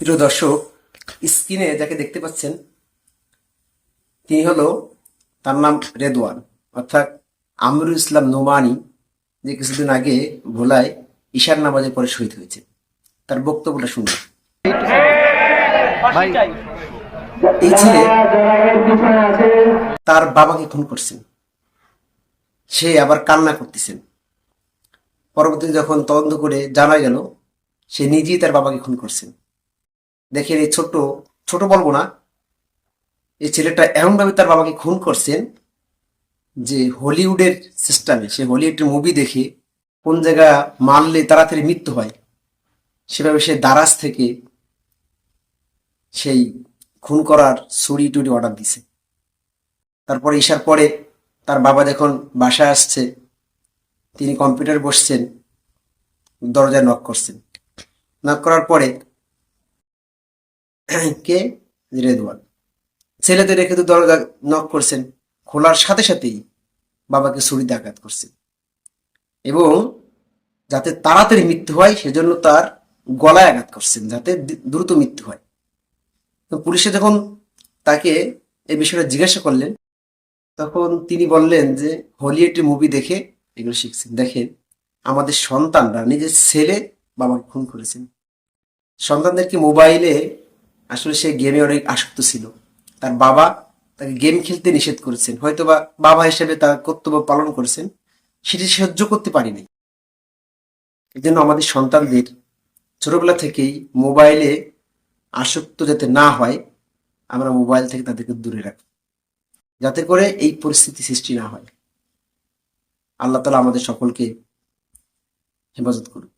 প্রিয় দর্শক স্ক্রিনে যাকে দেখতে পাচ্ছেন তিনি হলো তার নাম রেদওয়ান অর্থাৎ আমিরুল ইসলাম নোমানি যে কিছুদিন আগে ভোলায় ঈশার নামাজে পরে শহীদ হয়েছে। তার বক্তব্যটা শুনুন। এই ছেলে তার বাবাকে খুন করছেন। সে আবার কান্না করতেছেন। পরবর্তীতে যখন তদন্ত করে জানা গেল সে নিজেই তার বাবাকে খুন করছেন। দেখেন এই ছোট ছোট বলব না, এই ছেলেটা এমনভাবে তার বাবাকে খুন করছেন যে হলিউডের সিস্টেমে সে হলিউডের মুভি দেখে কোন জায়গা মারলে তাড়াতাড়ি মৃত্যু হয়, সেভাবে সে দারাজ থেকে সেই খুন করার ছুরি টুরি অর্ডার দিছে। তারপরে ইশার পরে তার বাবা যখন বাসায় আসছে, তিনি কম্পিউটার বসছেন, দরজায় নক করছেন। নক করার পরে কে? রেদওয়ান ছেলেতে রেখে তো দরজা নক করছেন। খোলার সাথে সাথেই বাবাকে ছুরিতে আঘাত করছেন। এবং যাতে তাড়াতাড়ি মৃত্যু হয়, সেজন্য তার গলায় আঘাত করছেন, যাতে দ্রুত মৃত্যু হয়। তো পুলিশে যখন তাকে এই বিষয়টা জিজ্ঞাসা করলেন, তখন তিনি বললেন যে হলিউডের মুভি দেখে এগুলো শিখছেন। দেখেন, আমাদের সন্তানরা, নিজের ছেলে বাবাকে খুন করেছেন। সন্তানদেরকে মোবাইলে আসলে সে গেমে অনেক আসক্ত ছিল। তার বাবা তাকে গেম খেলতে নিষেধ করেছেন। হয়তোবা বাবা হিসেবে তার কর্তব্য পালন করেছেন। সেটি সহ্য করতে পারিনি। এই জন্য আমাদের সন্তানদের ছোটবেলা থেকেই মোবাইলে আসক্ত যাতে না হয়, আমরা মোবাইল থেকে তাদেরকে দূরে রাখি। যাতে করে এই পরিস্থিতি সৃষ্টি না হয়। আল্লাহ তালা আমাদের সকলকে হেফাজত করুন